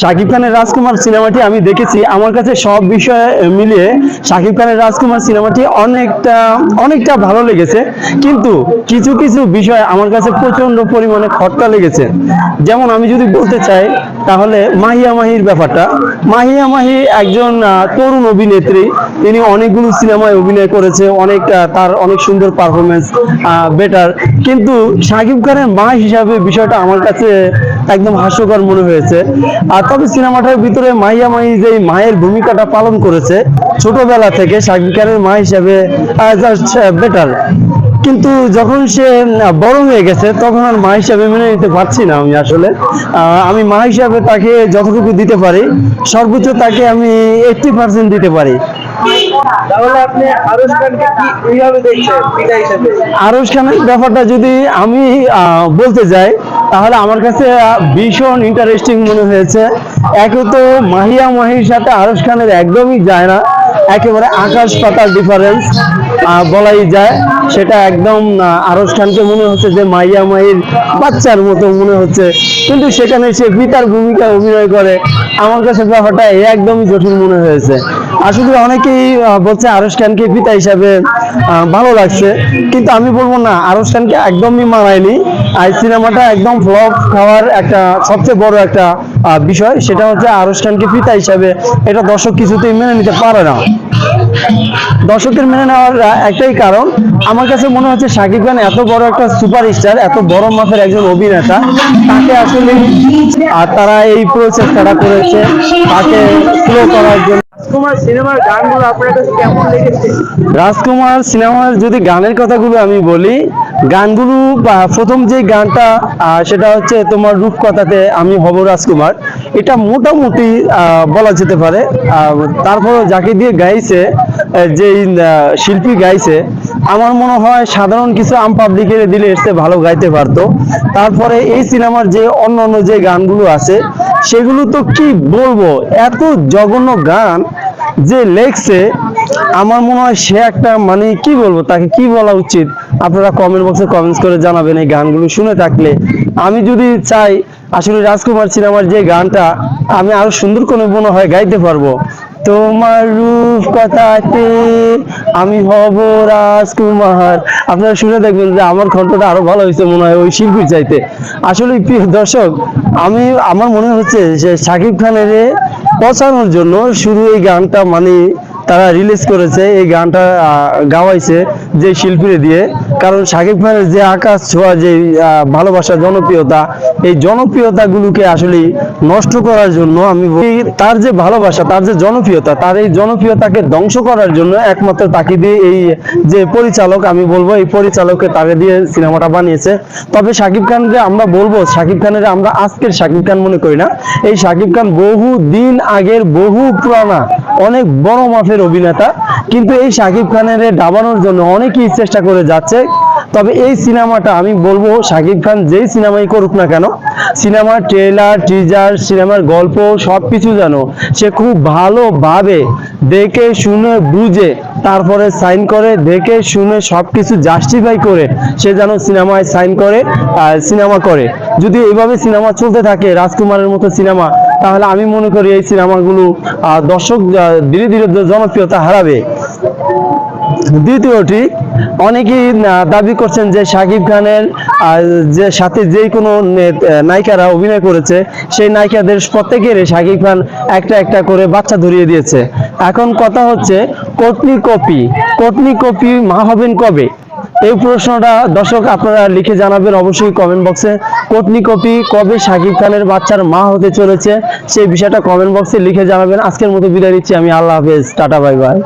শাকিব খানের রাজকুমার সিনেমাটি আমি দেখেছি। আমার কাছে সব বিষয়ে মিলিয়ে শাকিব খানের রাজকুমার সিনেমাটি অনেকটা অনেকটা ভালো লেগেছে। কিন্তু কিছু কিছু বিষয় আমার কাছে প্রচণ্ড পরিমাণে খটকা লেগেছে। যেমন আমি যদি বলতে চাই তাহলে মাহিয়া মাহির ব্যাপারটা। মাহিয়া মাহি একজন তরুণ অভিনেত্রী। তিনি অনেকগুলো সিনেমায় অভিনয় করেছে, অনেক তার অনেক সুন্দর পারফরমেন্স বেটার কিন্তু শাকিব খানের মা হিসাবে বিষয়টা আমার কাছে একদম হাস্যকর মনে হয়েছে। আর তবে সিনেমাটার ভিতরে মাইয়া মাই যে মায়ের ভূমিকাটা পালন করেছে, ছোটবেলা থেকে শাকিব খানের মা হিসাবে বেটার কিন্তু যখন সে বড় হয়ে গেছে তখন আর মা হিসাবে মেনে নিতে পারছি না আমি আসলে। আমি মা হিসাবে তাকে যতটুকু দিতে পারি সর্বোচ্চ তাকে আমি এইটটি পার্সেন্ট দিতে পারি। তাহলে আপনি আরশ খানকে কীভাবে দেখছেন পিতা হিসেবে? আরশ খানের ব্যাপারটা যদি আমি বলতে যাই তাহলে আমার কাছে ভীষণ ইন্টারেস্টিং মনে হয়েছে। একে তো মাহিয়া মাহির সাথে আরশ খানের একদমই যায় না। একেবারে আকাশ পাতার ডিফারেন্স বলাই যায়। সেটা একদম আরস খানকে মনে হচ্ছে যে মাইয়া মাইয়ের বাচ্চার মতো মনে হচ্ছে। কিন্তু সেখানে সে পিতার ভূমিকা অভিনয় করে। আমার কাছে ব্যাপারটা একদমই জটিল মনে হয়েছে। আসলে অনেকেই বলছে আরশ খানকে পিতা হিসাবে ভালো লাগছে। কিন্তু আমি বলব না, আরশ খানকে একদমই মানায়নি। আর সিনেমাটা একদম ফ্লপ খাওয়ার একটা, সবচেয়ে বড় একটা বিষয়, সেটা হচ্ছে আরশ খানকে পিতা হিসাবে। এটা দর্শক কিছুতেই মেনে নিতে পারে না। দর্শকের মেনে নেওয়ার একটাই কারণ, আমার কাছে মনে হচ্ছে শাকিব খান এত বড় একটা সুপারস্টার, এত বড় মাপের একজন অভিনেতা, তাকে আসলে আর তারা এই প্রচেষ্টাটা করেছে, তাকে স্লো করার জন্য। রাজকুমার সিনেমার গানগুলো আপনার কাছে কেমন লেগেছে? রাজকুমার সিনেমার যদি গানের কথাগুলো আমি বলি, গানগুলো প্রথম যে গানটা সেটা হচ্ছে তোমার রূপকথাতে আমি হব রাজকুমার। এটা মোটামুটি বলা যেতে পারে। তারপর যাকে দিয়ে গাইছে যে শিল্পী গাইছে, আমার মনে হয় সাধারণ কিছু আম পাবলিকের দিলে এসে ভালো গাইতে পারতো। তারপরে এই সিনেমার যে অন্য অন্য যে গানগুলো আছে, সেগুলো তো কি বলব, এত জঘন্য গান যে লেখছে, আমার মনে হয় সে একটা মানে কি বলব, তাকে কি বলা উচিত? আপনারা কমেন্ট বক্সে কমেন্টস করে জানাবেন এই গানগুলো শুনে থাকলে। আমি যদি চাই, আসলে রাজকুমার সিনেমার যে গানটা, আমি আরও সুন্দর করে মনে হয় গাইতে পারব। তোমার রূপ কথাতে আমি হব রাজকুমার। আপনারা শুনে দেখবেন যে আমার কণ্ঠটা আরও ভালো হয়েছে মনে হয় ওই শিল্পীর চাইতে। আসলে প্রিয় দর্শক, আমি, আমার মনে হচ্ছে যে শাকিব খানের পচানোর জন্য শুধু এই গানটা মানে তারা রিলিজ করেছে, এই গানটা গাওয়াইছে যে শিল্পীরা দিয়ে। কারণ শাকিব খানের যে আকাশ ছোঁয়া, যে ভালোবাসা, জনপ্রিয়তা, এই জনপ্রিয়তাগুলোকে আসলে নষ্ট করার জন্য আমি তার যে ভালোবাসা, তার যে জনপ্রিয়তা, তার এই জনপ্রিয়তাকে ধ্বংস করার জন্য একমাত্র তাকে দিয়ে এই যে পরিচালক, আমি বলব, এই পরিচালককে তাকে দিয়ে সিনেমাটা বানিয়েছে। তবে শাকিব খানকে আমরা বলব, শাকিব খানের আমরা আজকের শাকিব খান মনে করি না। এই শাকিব খান বহু দিন আগের বহু পুরানা অনেক বড় মাপের অভিনেতা, কিন্তু এই শাকিব খানের ডাবানোর জন্য অনেকেই চেষ্টা করে যাচ্ছে। তবে এই সিনেমাটা আমি বলব, শাকিব খান যেই সিনেমাই করুক না কেন, সিনেমার ট্রেলার টিজার, সিনেমার গল্প, সবকিছু যেন সে খুব ভালোভাবে দেখে, শুনে, বুঝে, তারপরে সাইন করে, দেখে, শুনে, সবকিছু জাস্টিফাই করে সে যেন সিনেমায় সাইন করে সিনেমা করে। যদি এইভাবে সিনেমা চলতে থাকে, রাজকুমারের মতো সিনেমা তাহলে আমি মনে করি এই সিনেমাগুলো দর্শক ধীরে ধীরে জনপ্রিয়তা হারাবে। দ্বিতীয়টি, অনেকেই দাবি করছেন যে শাকিব খানের যে সাথে যে কোনো নায়িকারা অভিনয় করেছে, সেই নায়িকাদের প্রত্যেকের শাকিব খান একটা একটা করে বাচ্চা ধরিয়ে দিয়েছে। এখন কথা হচ্ছে, কটনি কপি কটনি কপি মা হবেন কবে? এই প্রশ্নটা দর্শক আপনারা লিখে জানাবেন অবশ্যই কমেন্ট বক্সে কোটনি কপি কবে শাকিব খানের বাচ্চার মা হতে চলেছে সেই বিষয়টা কমেন্ট বক্সে লিখে জানাবেন। আজকের মতো বিদায় নিচ্ছি, আমি আল্লাহ হাফেজ, টাটা, বাই বাই।